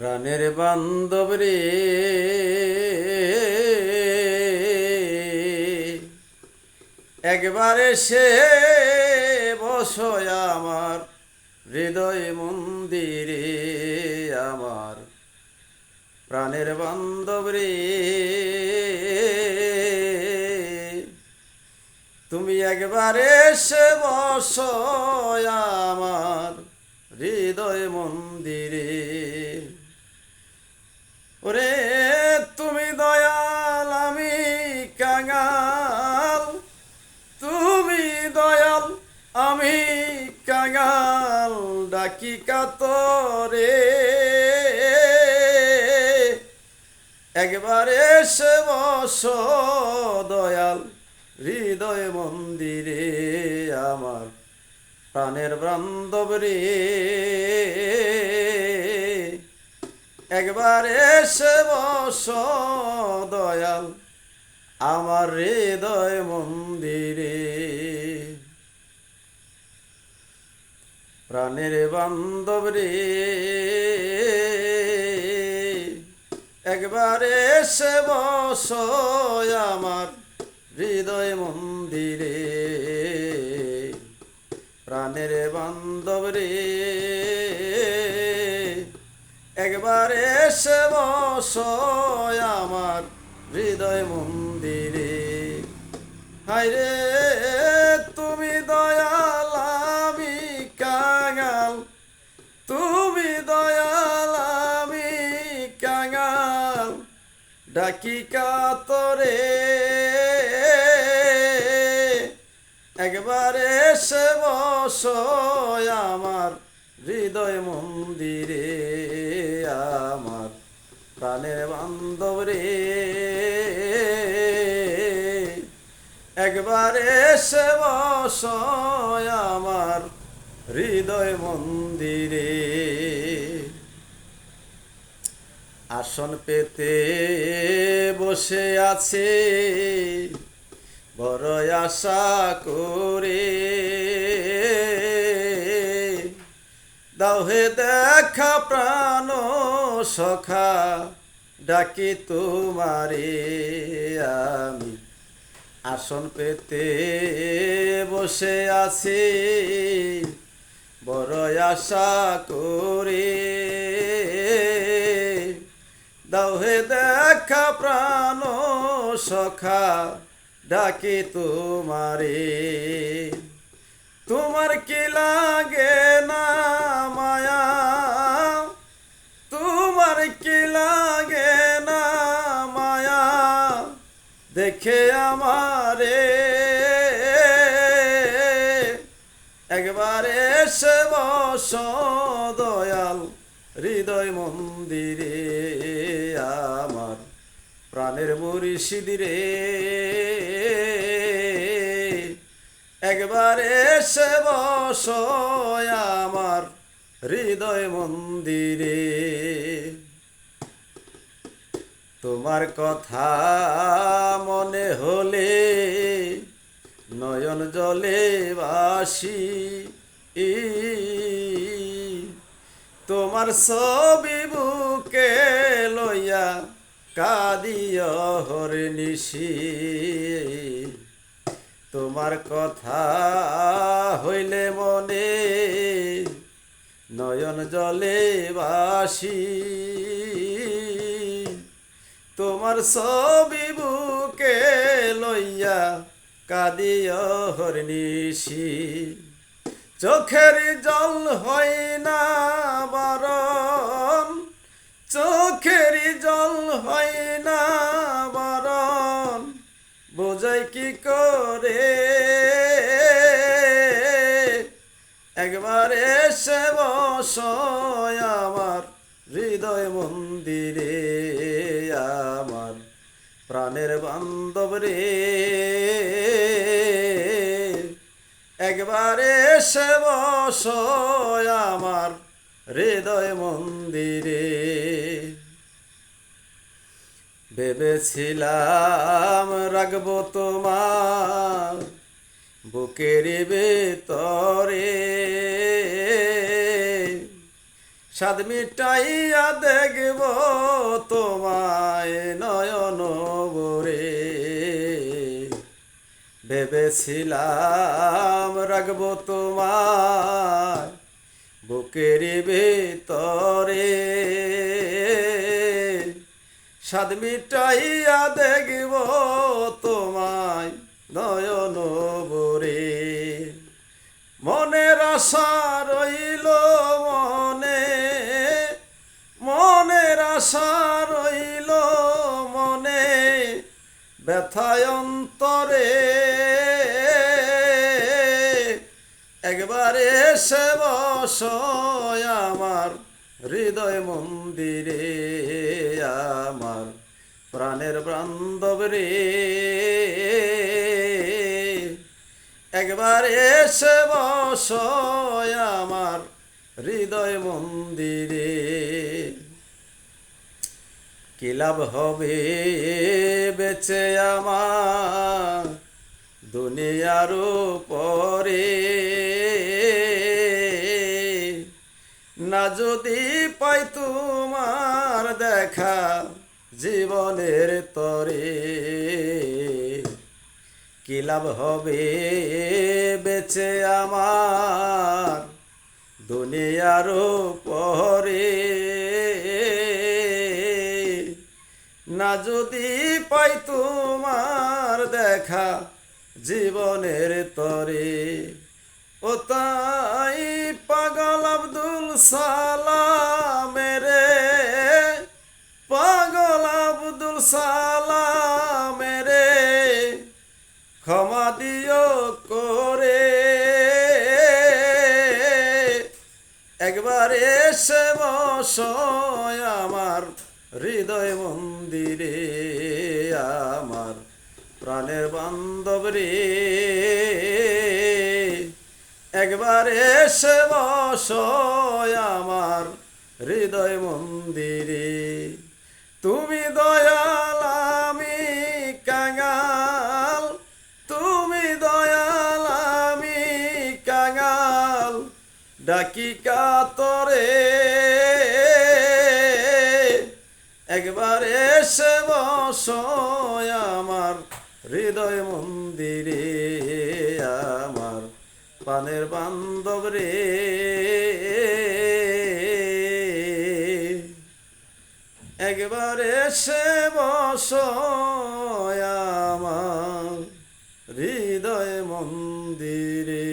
প্রাণের বান্ধব রে একবারে সে বসয় আমার হৃদয় মন্দিরে আমার প্রাণের বান্ধব রে তুমি একবারে সে বসয় আমার হৃদয় মন্দিরে। ওরে, তুমি দয়াল, আমি কাঙাল। তুমি দয়াল, আমি কাঙাল ডাকি কাতরে একবারে সে বস দয়াল, হৃদয় মন্দিরে আমার প্রাণের বান্ধব রে। একবার এসে বস, দয়াল, আমার হৃদয় মন্দিরে। প্রাণের বান্ধব রে, একবার এসে বস, আমার হৃদয় মন্দিরে। প্রাণের বান্ধব রে একবার এসে বস আমার হৃদয় মন্দিরে। হাইরে তুমি দয়াল, আমি কাঙাল। তুমি দয়াল, আমি কাঙাল। ডাকি কাতরে। একবার এসে বস আমার হৃদয় মন্দিরে আমার প্রাণের বান্ধব রে। একবার এসে বস আমার হৃদয় মন্দিরে। আসন পেতে বসে আছে, বড় আশা করে। দাও হে দেখা প্রাণ সখা, ডাকি তোমারে আমি। আসন পেতে বসে আছি, বড় আশা করে। দাও হে দেখা প্রাণ সখা, ডাকি তোমারে। তোমার কি লাগে না, মায়া? তোমার কি লাগে না, মায়া? দেখে আমারে একবারে সে বস দয়াল হৃদয় মন্দিরে আমার প্রাণের মুরিশিদিরে একবার এসে বস আমার হৃদয় মন্দিরে। তোমার কথা মনে হলে নয়ন জলে বাসি। তোমার ছবি বুকে লইয়া কাদিয় হরে নিশি তোমার কথা হইলে মনে নয়ন জলে বাসি। তোমার ছবি বুকে লইয়া কাদিয় হরনিশি চোখের জল হয় না বারণ, চোখের জল হয় না করে। একবার এসে বস আমার হৃদয় মন্দিরে, আমার প্রাণের বান্ধব রে। একবার এসে বস আমার হৃদয় মন্দিরে। ভেবেছিলাম রাখব তোমার বুকের ভেতরে। সাদ মিটাইয়া দেখব তোমায় নয়ন বরে ভেবেছিলাম রাখব তোমায় বুকের ভিতরে। সাদ মিটাইয়া দেখব তোমায় নয়ন বরে মনের আশা রইল মনে, মনের আশা রইল মনে, ব্যথায় অন্তরে। একবারে সে বসয় আমার হৃদয় মন্দিরে আমার প্রাণের বান্ধব রে। একবার এসে বসয় আমার হৃদয় মন্দিরে। কি লাভ হবে বেচে আমার দুনিয়ার পরে না যদি পাই তোমার দেখা জীবনের তরে, কি লাভ হবে বেচে আমার দুনিয়ার পরে না যদি পাই তোমার দেখা জীবনের তরে, ও তাই পাগল আব্দুল সালামের পাগল আব্দুল সালামের ক্ষমা দিও করে। একবার এসে বসয় আমার হৃদয় মন্দিরে, আমার প্রাণের বান্ধব রে। একবার এসে বসয় আমার হৃদয় মন্দিরে। তুমি দয়াল, আমি কাঙাল। তুমি দয়াল, আমি কাঙাল। ডাকি কাতরে। একবার এসে বসয় আমার হৃদয় মন্দিরে। আমার পানের বান্ধব রে। একবার এসে বস আমার হৃদয় মন্দিরে।